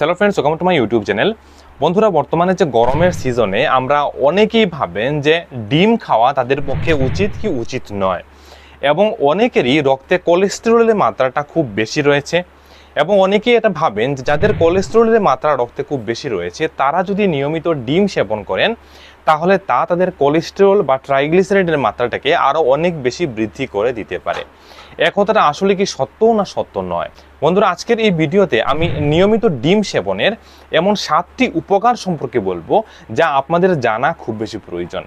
Hello friends welcome to my YouTube channel বন্ধুরা, বর্তমানে যে গরমের সিজনে আমরা অনেকেই ভাবেন যে ডিম খাওয়া তাদের পক্ষে উচিত কি উচিত নয়। এবং অনেকেরই রক্তে কোলেস্টেরলের মাত্রাটা খুব বেশি রয়েছে। এবং অনেকেই এটা ভাবেন যে যাদের কোলেস্টেরলের মাত্রা রক্তে খুব বেশি রয়েছে, তারা যদি নিয়মিত ডিম সেবন করেন, তাহলে তা তাদের কোলেস্টেরল বা ট্রাইগ্লিসারাইডের মাত্রাটাকে আরও অনেক বেশি বৃদ্ধি করে দিতে পারে। এ কথাটা আসলে কি সত্য না সত্য নয়? বন্ধুরা, আজকের এই ভিডিওতে আমি নিয়মিত ডিম সেবনের এমন সাতটি উপকার সম্পর্কে বলব যা আপনাদের জানা খুব বেশি প্রয়োজন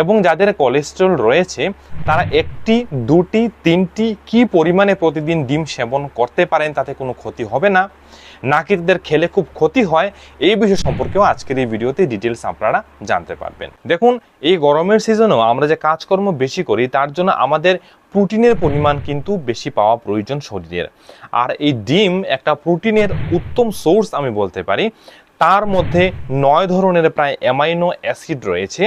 এবং যাদের কোলেস্টেরল রয়েছে, তারা একটি, দুটি, তিনটি কি পরিমাণে প্রতিদিন ডিম সেবন করতে পারেন তাতে কোনো ক্ষতি হবে না। নাকি তাদের খেলে খুব ক্ষতি হয়, এই বিষয় সম্পর্কেও আজকের এই ভিডিওতে ডিটেলস আপনারা জানতে পারবেন। দেখুন, এই গরমের সিজনেও আমরা যে কাজকর্ম বেশি করি, তার জন্য আমাদের প্রোটিনের পরিমাণ কিন্তু বেশি পাওয়া প্রয়োজন শরীরের। আর এই ডিম একটা প্রোটিনের উত্তম সোর্স আমি বলতে পারি। তার মধ্যে নয় ধরনের প্রায় অ্যামাইনো অ্যাসিড রয়েছে,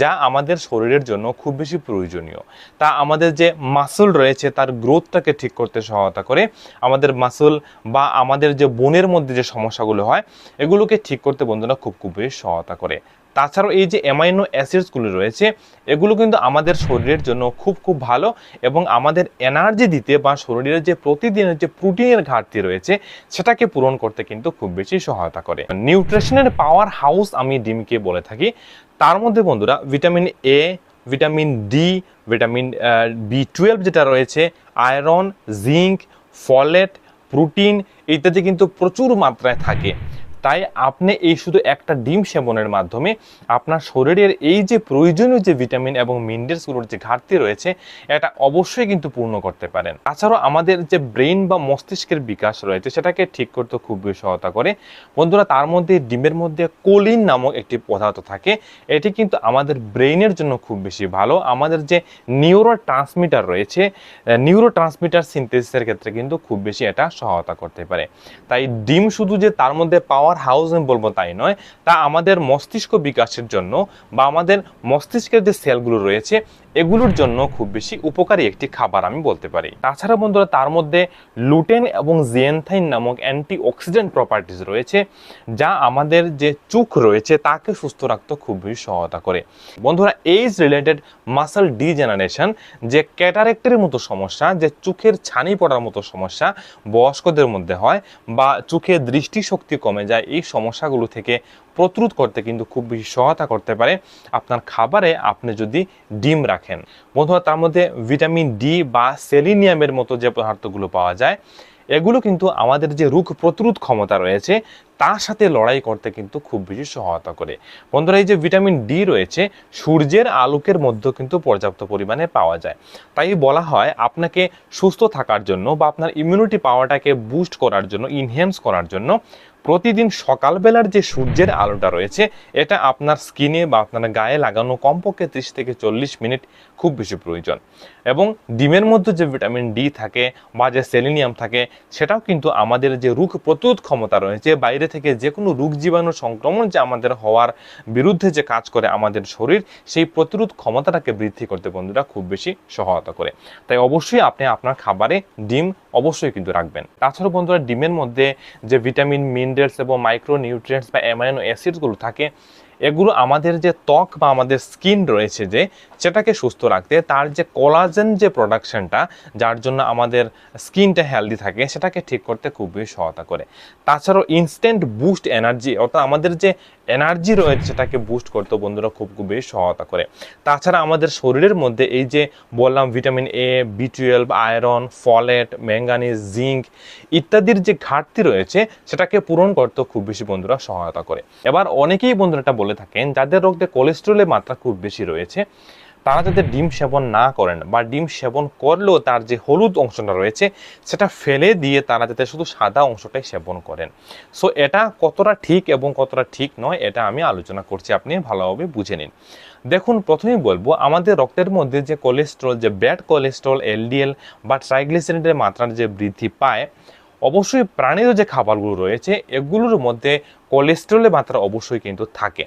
যা আমাদের শরীরের জন্য খুব বেশি প্রয়োজনীয়। তা আমাদের যে মাসল রয়েছে, তার গ্রোথটাকে ঠিক করতে সহায়তা করে, আমাদের মাসল বা আমাদের যে বোনের মধ্যে যে সমস্যাগুলো হয়, এগুলোকে ঠিক করতে বন্ধুরা খুব খুব বেশি সহায়তা করে। তাছাড়াও এই যে অ্যামাইনো অ্যাসিডসগুলো রয়েছে, এগুলো কিন্তু আমাদের শরীরের জন্য খুব খুব ভালো এবং আমাদের এনার্জি দিতে বা শরীরের যে প্রতিদিনের যে প্রোটিনের ঘাটতি রয়েছে, সেটাকে পূরণ করতে কিন্তু খুব বেশি সহায়তা করে। নিউট্রিশনের পাওয়ার হাউস আমি ডিমকে বলে থাকি। তার মধ্যে বন্ধুরা vitamin A vitamin D vitamin B twelve যেটা রয়েছে আয়রন জিঙ্ক ফলেট প্রোটিন ইত্যাদি কিন্তু প্রচুর মাত্রায় থাকে। তাই আপনি এই শুধু একটা ডিম সেবনের মাধ্যমে আপনার শরীরের এই যে প্রয়োজনীয় যে ভিটামিন এবং মিনারেলসগুলোর যে ঘাটতি রয়েছে, এটা অবশ্যই কিন্তু পূর্ণ করতে পারেন। তাছাড়াও আমাদের যে ব্রেন বা মস্তিষ্কের বিকাশ রয়েছে, সেটাকে ঠিক করতে খুব বেশি সহায়তা করে। বন্ধুরা, তার মধ্যে ডিমের মধ্যে কোলিন নামক একটি পদার্থ থাকে। এটি কিন্তু আমাদের ব্রেইনের জন্য খুব বেশি ভালো। আমাদের যে নিউরো ট্রান্সমিটার রয়েছে নিউরো ট্রান্সমিটার সিনথেসিসের ক্ষেত্রে কিন্তু খুব বেশি এটা সহায়তা করতে পারে। তাই ডিম শুধু যে তার মধ্যে পাওয়ার হাউস আমি বলব তাই নয়, তা আমাদের মস্তিষ্ক বিকাশের জন্য বা আমাদের মস্তিষ্কের যে সেলগুলো রয়েছে, এগুলোর জন্য খুব বেশি উপকারী একটি খাবার আমি বলতে পারি। তাছাড়া বন্ধুরা, তার মধ্যে লুটেন এবং জিয়েনথাইন নামক অ্যান্টি অক্সিডেন্ট প্রপার্টিস রয়েছে, যা আমাদের যে চোখ রয়েছে, তাকে সুস্থ রাখতে খুব বেশি সহায়তা করে। বন্ধুরা এইজ রিলেটেড মাসল ডিজেনারেশন যে ক্যাটারেক্টের মতো সমস্যা, যে চোখের ছানি পড়ার মতো সমস্যা বয়স্কদের মধ্যে হয় বা চোখের দৃষ্টিশক্তি কমে যায় এই সমস্যাগুলো থেকে প্রতিরোধ করতে কিন্তু খুব বেশি সহায়তা করতে পারে। আপনার খাবারে আপনি যদি ডিম রাখেন, বন্ধুরা তার মধ্যে ভিটামিন ডি বা সেলিনিয়ামের মতো যে পদার্থগুলো পাওয়া যায়, এগুলো কিন্তু আমাদের যে রোগ প্রতিরোধ ক্ষমতা রয়েছে, তার সাথে লড়াই করতে কিন্তু খুব বেশি সহায়তা করে। বন্ধুরা এই যে ভিটামিন ডি রয়েছে, সূর্যের আলোকের মধ্যে কিন্তু পর্যাপ্ত পরিমাণে পাওয়া যায়। তাই বলা হয়, আপনাকে সুস্থ থাকার জন্য বা আপনার ইমিউনিটি পাওয়ারটাকে বুস্ট করার জন্য ইনহ্যান্স করার জন্য প্রতিদিন সকালবেলার যে সূর্যের আলোটা রয়েছে, এটা আপনার স্কিনে বা আপনার গায়ে লাগানো কমপক্ষে ত্রিশ থেকে চল্লিশ মিনিট খুব বেশি প্রয়োজন। এবং ডিমের মধ্যে যে ভিটামিন ডি থাকে বা যে সেলিনিয়াম থাকে, সেটাও কিন্তু আমাদের যে রোগ প্রতিরোধ ক্ষমতা রয়েছে, বাইরে থেকে যে কোনো রোগ জীবাণু সংক্রমণ যে আমাদের হওয়ার বিরুদ্ধে যে কাজ করে আমাদের শরীর, সেই প্রতিরোধ ক্ষমতাটাকে বৃদ্ধি করতে বন্ধুরা খুব বেশি সহায়তা করে। তাই অবশ্যই আপনি আপনার খাবারে ডিম অবশ্যই কিন্তু রাখবেন। তাছাড়া বন্ধুরা, ডিমের মধ্যে যে ভিটামিন, মিনারেলস এবং মাইক্রো নিউট্রিয়েন্টস বা অ্যামাইনো অ্যাসিডসগুলো থাকে এগুলো আমাদের যে ত্বক বা আমাদের স্কিন রয়েছে যে, সেটাকে সুস্থ রাখতে, তার যে কোলাজেন যে প্রোডাকশনটা যার জন্য আমাদের স্কিনটা হেলদি থাকে, সেটাকে ঠিক করতে খুব বেশি সহায়তা করে। তাছাড়াও ইনস্ট্যান্ট বুস্ট এনার্জি অর্থাৎ আমাদের যে এনার্জি রয়েছে, সেটাকে বুস্ট করতে বন্ধুরা খুব খুব বেশি সহায়তা করে। তাছাড়া আমাদের শরীরের মধ্যে এই যে বললাম vitamin A B twelve iron folate manganese zinc ইত্যাদির যে ঘাটতি রয়েছে, সেটাকে পূরণ করতে খুব বেশি বন্ধুরা সহায়তা করে। এবার অনেকেই বন্ধুরা এটা বলে থাকেন, যাদের রক্তে কোলেস্ট্রলের মাত্রা খুব বেশি রয়েছে, তারা যাতে ডিম সেবন না করেন বা ডিম সেবন করলেও তার যে হলুদ অংশটা রয়েছে, সেটা ফেলে দিয়ে তারা যাতে শুধু সাদা অংশটাই সেবন করেন। সো এটা কতটা ঠিক এবং কতটা ঠিক নয়, এটা আমি আলোচনা করছি, আপনি ভালোভাবে বুঝে নিন। দেখুন, প্রথমেই বলব, আমাদের রক্তের মধ্যে যে কোলেস্ট্রল যে ব্যাড কোলেস্ট্রল এলডিএল বা ট্রাইগ্লিসারিডের মাত্রার যে বৃদ্ধি পায় অবশ্যই প্রাণীর যে খাবারগুলো রয়েছে, এগুলোর মধ্যে কোলেস্ট্রলের মাত্রা অবশ্যই কিন্তু থাকে।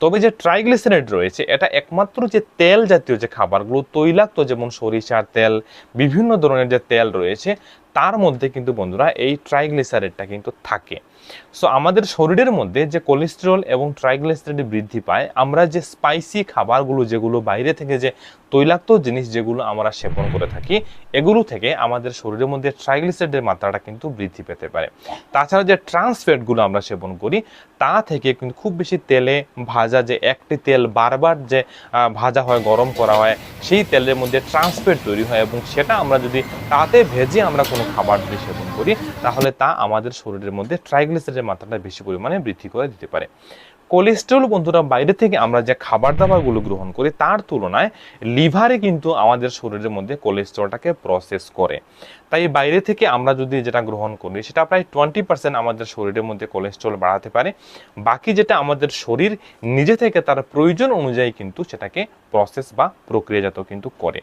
তবে যে ট্রাইগ্লিসারাইড রয়েছে, এটা একমাত্র যে তেল জাতীয় যে খাবারগুলো, তৈলাক্ত যেমন সরিষার তেল, বিভিন্ন ধরনের যে তেল রয়েছে, তার মধ্যে কিন্তু বন্ধুরা এই ট্রাইগ্লিসারাইডটা কিন্তু থাকে। সো আমাদের শরীরের মধ্যে যে কোলেস্টেরল এবং ট্রাইগ্লিসারাইড বৃদ্ধি পায়, আমরা যে স্পাইসি খাবারগুলো যেগুলো বাইরে থেকে যে তৈলাক্ত জিনিস যেগুলো আমরা সেবন করে থাকি, এগুলো থেকে আমাদের শরীরের মধ্যে ট্রাইগ্লিসারাইডের মাত্রাটা কিন্তু বৃদ্ধি পেতে পারে। তাছাড়া যে ট্রান্স ফ্যাটগুলো আমরা সেবন করি, তা থেকে কিন্তু খুব বেশি তেলে ভাজা যে একটি তেল বারবার যে ভাজা হয়, গরম করা হয়, সেই তেলের মধ্যে ট্রান্স ফ্যাট তৈরি হয় এবং সেটা আমরা যদি তাতে ভেজে আমরা কোনো খাবার যদি সেবন করি, তাহলে তা আমাদের শরীরের মধ্যে ট্রাইগ্লিসারাইডের মাত্রাটা বেশি পরিমাণে বৃদ্ধি করে দিতে পারে। কোলেস্টেরল বন্ধুরা, বাইরে থেকে আমরা যে খাবার দাবারগুলো গ্রহণ করি, তার তুলনায় লিভারে কিন্তু আমাদের শরীরের মধ্যে কোলেস্টেরলটাকে প্রসেস করে। তাই বাইরে থেকে আমরা যদি যেটা গ্রহণ করি, সেটা প্রায় টোয়েন্টি পার্সেন্ট আমাদের শরীরের মধ্যে কোলেস্টেরল বাড়াতে পারে। বাকি যেটা আমাদের শরীর নিজে থেকে তার প্রয়োজন অনুযায়ী কিন্তু সেটাকে প্রসেস বা প্রক্রিয়াজাত কিন্তু করে।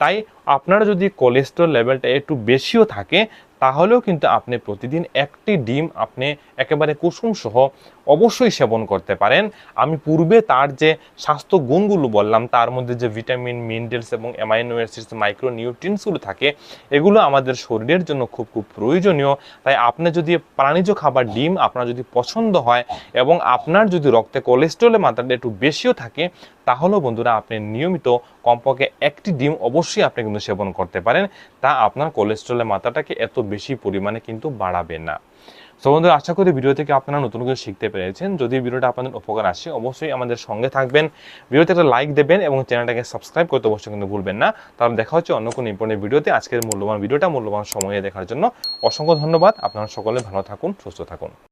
তাই আপনারা যদি কোলেস্টেরল লেভেলটা একটু বেশিও থাকে তাহলেও কিন্তু আপনি প্রতিদিন একটি ডিম আপনি একেবারে কুসুম সহ অবশ্যই সেবন করতে পারেন। আমি পূর্বে তার যে স্বাস্থ্য গুণগুলো বললাম, তার মধ্যে যে ভিটামিন, মিনারেলস এবং অ্যামাইনো অ্যাসিডস মাইক্রো নিউট্রিয়েন্টসগুলো থাকে, এগুলো আমাদের শরীরের জন্য খুব খুব প্রয়োজনীয়। তাই আপনি যদি প্রাণীজ খাবার, ডিম আপনার যদি পছন্দ হয় এবং আপনার যদি রক্তে কোলেস্ট্রলের মাত্রাটা একটু বেশিও থাকে, তাহলেও বন্ধুরা আপনি নিয়মিত কমপক্ষে একটি ডিম অবশ্যই আপনি কিন্তু সেবন করতে পারেন। তা আপনার কোলেস্ট্রলের মাত্রাটাকে এত বেশি পরিমাণে কিন্তু বাড়াবে না। সো বন্ধুরা, আশা করি ভিডিও থেকে আপনারা নতুন কিছু শিখতে পেরেছেন। যদি ভিডিওটা আপনাদের উপকার আসে, অবশ্যই আমাদের সঙ্গে থাকবেন। ভিডিওতে একটা লাইক দেবেন এবং চ্যানেলটাকে সাবস্ক্রাইব করতে অবশ্যই কিন্তু ভুলবেন না। তাহলে দেখা হচ্ছে অন্য কোনো ইম্পর্টেন্ট ভিডিওতে আজকের মূল্যবান ভিডিওটা মূল্যবান সময়ে দেখার জন্য অসংখ্য ধন্যবাদ। আপনারা সকলে ভালো থাকুন, সুস্থ থাকুন।